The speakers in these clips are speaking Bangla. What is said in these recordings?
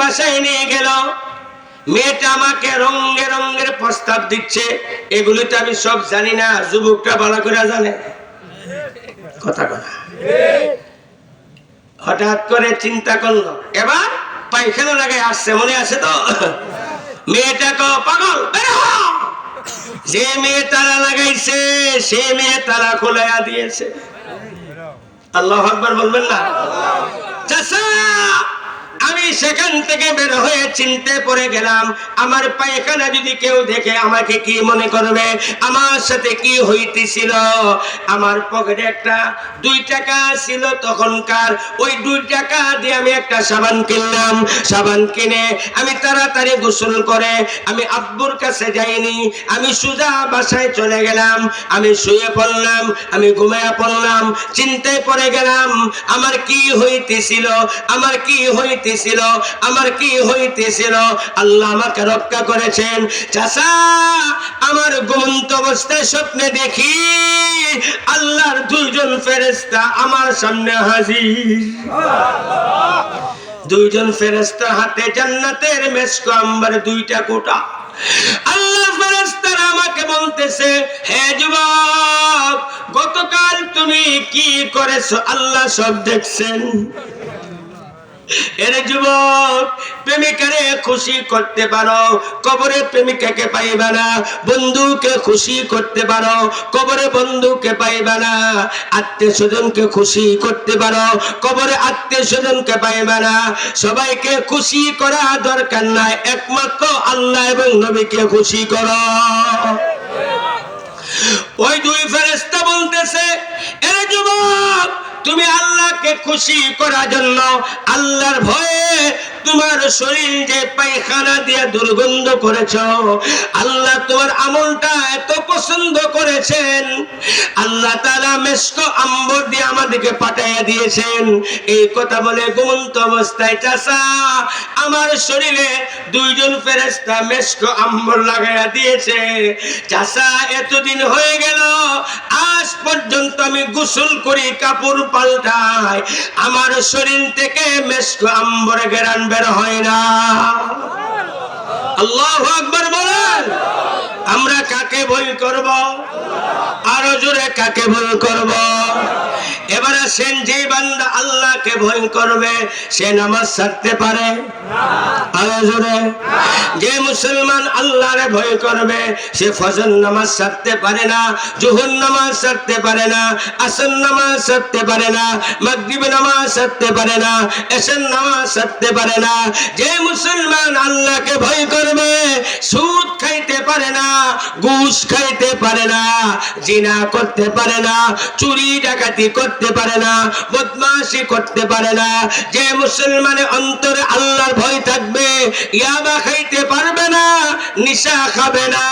বাসায় নিয়ে গেল। মেয়েটা আমাকে রঙে রঙের প্রস্তাব দিচ্ছে। এগুলি তো আমি সব জানি না যুবকটা ভালো করে জানে। কথা কথা হঠাৎ করে চিন্তা করল, এবার পায়খানা লাগায় আসছে, মনে আছে তো? মেয়েটাকে পাগল, বের যে মেয়ে তারা লাগাইছে, সে মেয়ে তারা খোলাইয়া দিয়েছে। আল্লাহ আকবার বলবেন না? আমি সেখান থেকে বের হয়ে চিনতে পড়ে গেলাম, আমার পায়খানা যদি কেউ দেখে আমাকে কি মনে করবে, আমার সাথে কি হইতেছিল? আমার পকেটে একটা দুই টাকা ছিল তখনকার, ওই দুই টাকা দিয়ে আমি একটা সাবান কিনলাম। সাবান কিনে আমি তাড়াতাড়ি গোসল করে আমি আব্বুর কাছে যাইনি, আমি সুজা বাসায় চলে গেলাম, আমি শুয়ে পড়লাম, আমি ঘুমায়া পড়লাম চিন্তায় পড়ে গেলাম, আমার কি হইতেছিল, আমার কি হইতেছিল আমার কি হইতেছিল? আল্লাহ আমাকে রক্ষা করেছেন। চাষা আমার ঘুমন্ত অবস্থায় স্বপ্নে দেখি আল্লাহর দুইজন ফেরেস্তা আমার সামনে হাজির। দুইজন ফেরেস্তা হাতে জান্নাতের মেসকো আম্বার দুইটা কোটা আল্লাহ ফেরেস্তারা আমাকে বলতেছে, হে যুবক, গতকাল তুমি কি করেছ? আল্লাহ সব দেখছেন। এর যুবক, প্রেমিকারে খুশি করতে পারো। কবরে প্রেমিকাকে পাইবা না, বন্ধুকে খুশি করতে পারো। কবরে বন্ধুকে পাইবা না আত্মীয় স্বজনকে খুশি করতে পারো। কবরে আত্মীয় স্বজনকে পাইবা না, সবাইকে খুশি করা দরকার নাই। একমাত্র আল্লাহ এবং নবীকে খুশি করো। ওই দুই ফেরেস্তা বলতেছে তুমি আল্লাহকে খুশি করার জন্য আল্লাহর ভয়ে তোমার শরীর যে পায়খানা দিয়ে দুর্গন্ধ করেছ, আল্লাহ তোমার আমলটা এত পছন্দ করেছেন। আল্লাহ তারা মেস্ক আম্বর দিয়ে আমাদেরকে পাঠাইয়া দিয়েছেন। এই কথা বলে ঘুমন্ত অবস্থায় চাষা আমার শরীরে দুইজন ফেরেস্তা মেস্ক আম্বর লাগাইয়া দিয়েছে। চাষা এতদিন হয়ে গেল, আজ পর্যন্ত আমি গোসল করি, কাপড় পাল্টাই। আমার শরীর থেকে মেস্ক আম্বর গেরান বের হয় না। আল্লাহ আকবর বলেন, আমরা কাকে ভয় করব? আরও জোরে কাকে ভয় করব? আসেন যে বান্দা আল্লাহকে ভয় করবে, সে নামাজ ছাড়তে পারে? যে মুসলমান আল্লাহরে ভয় করবে, সে ফজর নামাজ ছাড়তে পারে না, জোহর নামাজ ছাড়তে পারে না, আসর নামাজ ছাড়তে পারে না, মাগরিব নামাজ ছাড়তে পারে না এসের নামাজ ছাড়তে পারে না। যে মুসলমান আল্লাহকে ভয় করবে, সুদ খাইতে পারে না, ঘুষ খাইতে পারে না, জিনা করতে পারে না, চুরি ডাকাতি করতে পারে না, বদমাশি করতে পারে না। যে মুসলমানের অন্তরে আল্লাহর ভয় থাকবে, ইয়াবা খাইতে পারবে না, নিশা খাবে না।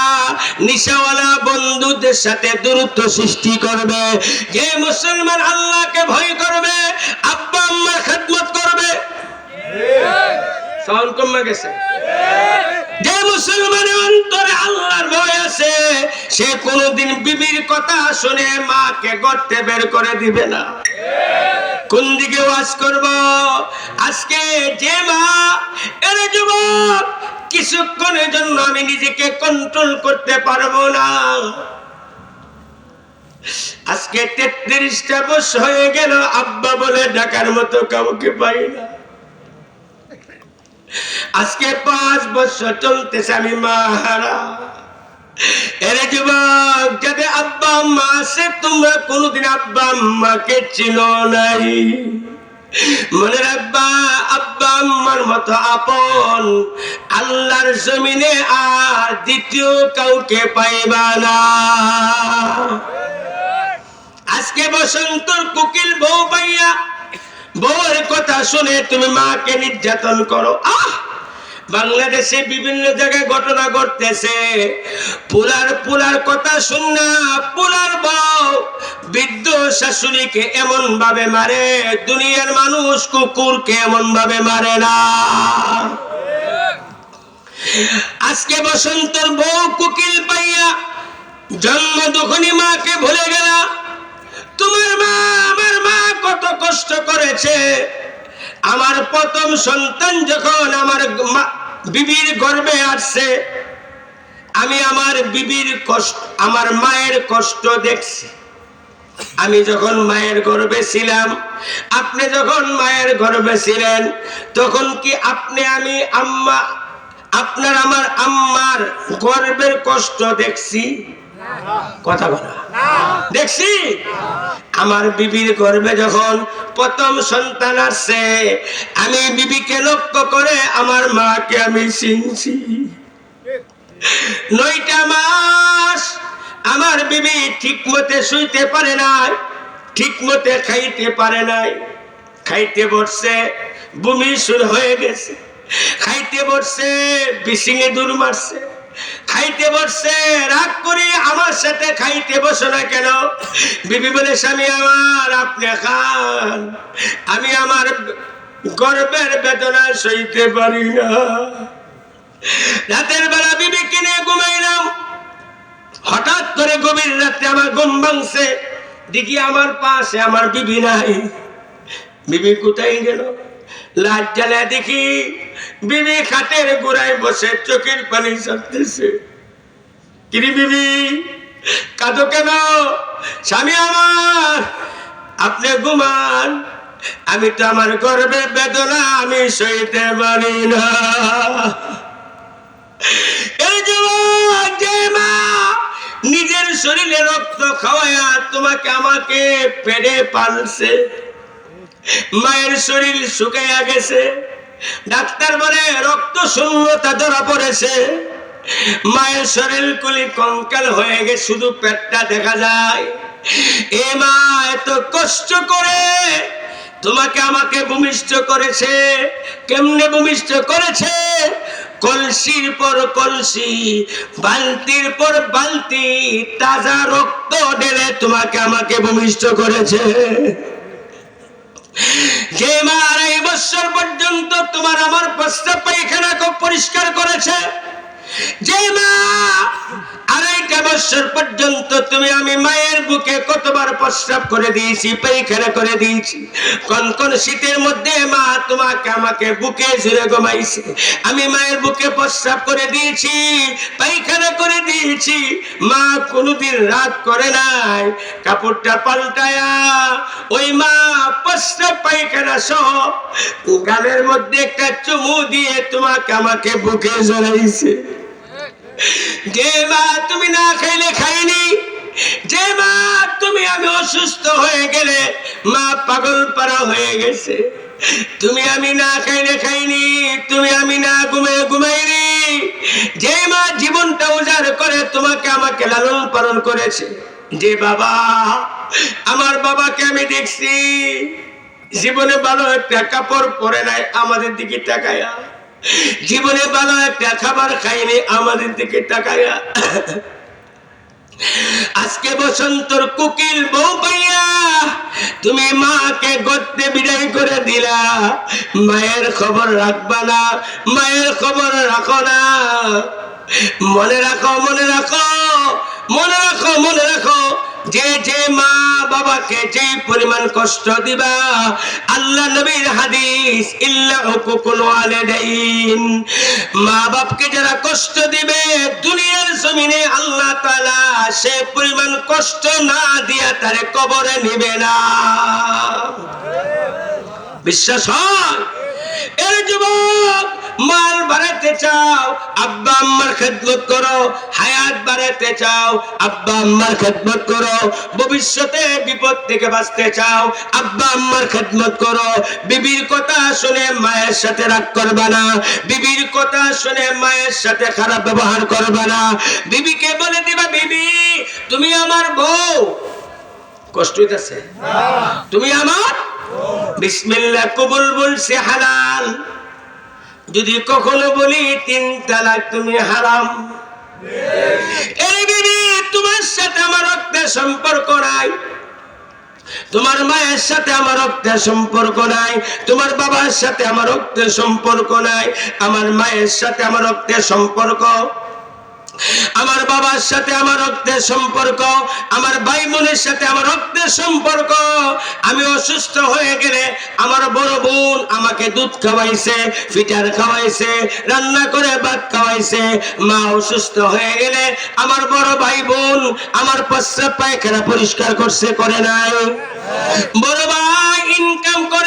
নিশাওয়ালা বন্ধুদের সাথে দূরত্ব সৃষ্টি করবে। যে মুসলমান আল্লাহকে ভয় করবে, আব্বা আম্মার খেদমত করবে। সাউন্ড কমে গেছে। যে মুসলমানের অন্তরে আল্লাহর ভয় আছে, সে কোনোদিন বিবির কথা শুনে মাকে গর্তে বের করে দিবে না। কোন দিকে ওয়াজ করব? আজকে যে মা, এর যুবক, কিছুক্ষণের জন্য আমি নিজেকে কন্ট্রোল করতে পারব না। আজকে তেত্রিশটা বছর হয়ে গেল, আব্বা বলে ডাকার মতো কাউকে পাই না। আজকে পাঁচ বছর চলতেছে আমি মাহারা। এরে যুবক যাদের আব্বা আম্মা আছে, তোমরা কোনোদিন আব্বা আম্মাকে চিনো নাই। মনে রাখবা, আব্বা আম্মার মতো আপন, আল্লাহর জমিনে আর দ্বিতীয় কাউকে পাইবা না। আজকে বসন্তর কুকিল বউ পাইয়া বউয়ের কথা শুনে তুমি মাকে নির্যাতন করো। আহ! বাংলাদেশে বিভিন্ন জায়গায় ঘটনা ঘটতেছে। পুলার পুলার কথা শুননা, পুলার বউ বৃদ্ধ শাশুড়িকে এমন ভাবে মারে, দুনিয়ার মানুষ কুকুরকে এমন ভাবে মারে না। আজকে বসন্তর বউ কুকিল পাইয়া জন্ম দুখনি মাকে ভুলে গেলা। তোমার মা, আমার মা কত কষ্ট করেছে। আমার প্রথম সন্তান যখন আমার বিবির গর্ভে আসছে, আমি আমার বিবির কষ্ট, আমার মায়ের কষ্ট দেখছি। আমি যখন মায়ের গর্বে ছিলাম, আপনি যখন মায়ের গর্ভে ছিলেন, তখন কি আপনি, আমি, আম্মা, আপনার, আমার আম্মার গর্বের কষ্ট দেখছি? কথা বলা। দেখছি? আমার বিবির গর্ভে যখন প্রথম সন্তান আসছে, আমি বিবিকে লক্ষ্য করে আমার মাকে আমি চিনছি। নয়টা মাস আমার বিবি ঠিক মতে শুইতে পারে নাই ঠিক মতে খাইতে পারে নাই। খাইতে বসছে, বমি শুরু হয়ে গেছে। খাইতে বসছে বিশিঙে দূর মারছে। খাইতে বসছে, রাগ করে আমার সাথে খাইতে বসো না কেন? বিবি বলে, স্বামী আমার, আপনি খান। আমি আমার গর্বের বেদনা সইতে পারি না। রাতের বেলা বিবি কিনে ঘুমাইলাম। হঠাৎ করে গভীর রাতে আমার ঘুম ভাঙছে। দেখি আমার পাশে আমার বিবি নাই। বিবি কোথায় গেল? লাইট জ্বালা দেখি বিবি খাটের গোড়ায় বসে চোখের পানি ছাড়তেছে কিরি বিবি, কাঁদো কেন? স্বামী আমার, আপনি ঘুমান। আমি তো আমার গর্বের বেদনা, আমি সইতে পারি না। এই যুবক যে মা, নিজের শরীরে রক্ত খাওয়ায়া তোমাকে আমাকে পেড়ে পালছে। মায়ের শরীর শুকাইয়া গেছে। ডাক্তার বলে রক্ত শূন্যতা ধরা পড়েছে। মায়ের শরীর কুলি কঙ্কাল হয়ে গেছে শুধু পেটটা দেখা যায়। এ মা, এত কষ্ট করে তোমাকে আমাকে ভূমিষ্ঠ করেছে। কেমনে ভূমিষ্ঠ করেছে? কলসির পর কলসি, বালতির পর বালতি, তাজা রক্ত ঢেলে তোমাকে আমাকে ভূমিষ্ঠ করেছে। যে মা আড়াই বছর পর্যন্ত তোমার আমার প্রস্তাব পায়খানা খুব পরিষ্কার করেছে? যে মা আড়াইটা বছর পর্যন্ত তুমি আমি মায়ের বুকে কতবার প্রস্রাব করে দিয়েছি করে দিয়েছি। শীতের মধ্যে মা তোমাকে আমাকে বুকে ঘুমাইছে। আমি মায়ের বুকে প্রস্রাব করে দিয়েছি করে দিয়েছি। মা কোনোদিন রাত করে নাই, কাপড়টা পাল্টায়া ওই মা প্রস্রাব পায়খানা সহ গালের মধ্যে একটা চুমু দিয়ে তোমাকে আমাকে বুকে জড়াইছে। যে মা তুমি না খাইলে খাইনি যে মা তুমি আমি অসুস্থ হয়ে গেলে, মা পাগল পারা হয়ে গেছে। তুমি আমি না খাইলে খাইনি, তুমি আমি না ঘুমে ঘুমাইনি। যে মা জীবনটা উজাড় করে তোমাকে আমাকে লালন পালন করেছে। যে বাবা, আমার বাবাকে আমি দেখছি, জীবনে ভালো একটা কাপড় পরে নাই, আমাদের দিকে তাকায়া। জীবনে ভালো একটা খাবার খাইনি, আমাদের দিকে তাকায়া আজকে বসন্তর কুকিল বউ পাইয়া তুমি মাকে গদ্দে বিদায় করে দিলা। মায়ের খবর রাখবা না, মায়ের খবর রাখো না। মনে রাখো মনে রাখো মনে রাখো মনে রাখো। যে যে মা বাবাকে যে পরিমাণ কষ্ট দিবা, আল্লাহ নবীর হাদিস ওয়ালিদাইন। মা বাপকে যারা কষ্ট দিবে, দুনিয়ার জমিনে আল্লাহ তাআলা সে পরিমাণ কষ্ট না দিয়া তারে কবরে নিবে না। বিশ্বাস হয়? এর যুবক মাল বাড়াতে চাও আব্বা আম্মার খেদমত করো হায়াত বাড়াতে চাও আব্বা আম্মার খেদমত করো ভবিষ্যতে বিপদ থেকে বাঁচতে চাও আব্বা আম্মার খেদমত করো। বিবির কথা শুনে মায়ের সাথে রাগ করবা না বিবির কথা শুনে মায়ের সাথে খারাপ ব্যবহার করবা না। বিবিকে বলে দিবা বিবি তুমি আমার বউ। কষ্ট হইতেছে? তুমি আমার বিসমিল্লাহ কবুল বলছে হালাল। যদি কখনো বলি, তিন তালাক তুমি হারাম। এই বিবি, তোমার সাথে আমার রক্তের সম্পর্ক নাই। তোমার মায়ের সাথে আমার রক্তের সম্পর্ক নাই। তোমার বাবার সাথে আমার রক্তের সম্পর্ক নাই। আমার মায়ের সাথে আমার রক্তের সম্পর্ক আমার বাবার সাথে আমার রক্তের সম্পর্ক, আমার ভাই বোনের সাথে আমার রক্তের সম্পর্ক। আমি অসুস্থ হয়ে গেলে আমার বড় বোন আমাকে দুধ খাওয়াইছে, ফিটার খাওয়াইছে, রান্না করে ভাত খাওয়াইছে। মা অসুস্থ হয়ে গেলে আমার বড় ভাই বোন আমার প্রস্রাব পায়খানা পরিষ্কার করছে, করে নাই। বড় ভাই ইনকাম করে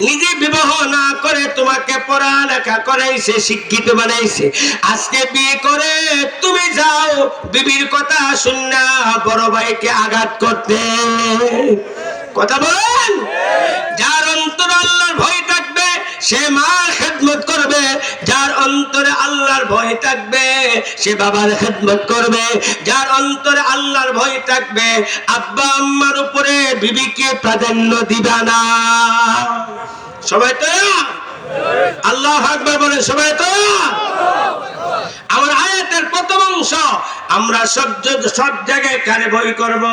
নিজে বিবাহ না করে তোমাকে পড়ালেখা করাইছে, শিক্ষিত বানাইছে। আজকে বিয়ে করে তুমি যাও, বিবির কথা শুননা, বড় ভাইকে আঘাত করতে। কথা বলেন? যার অন্তর আল্লাহর ভয় থাকবে, সে মার খেদমত করবে, যার অন্তরে আল্লাহর ভয় থাকবে, সে বাবার খেদমত করবে। যার অন্তরে আল্লাহর ভয় থাকবে, আব্বা আম্মার উপরে বিবিকে প্রাধান্য দিবা না। সবাই তো আল্লাহ আকবার বলে সবাই তো আমার আয়াতের প্রথম অংশ, আমরা সব সব জায়গায় কারে ভয় করব?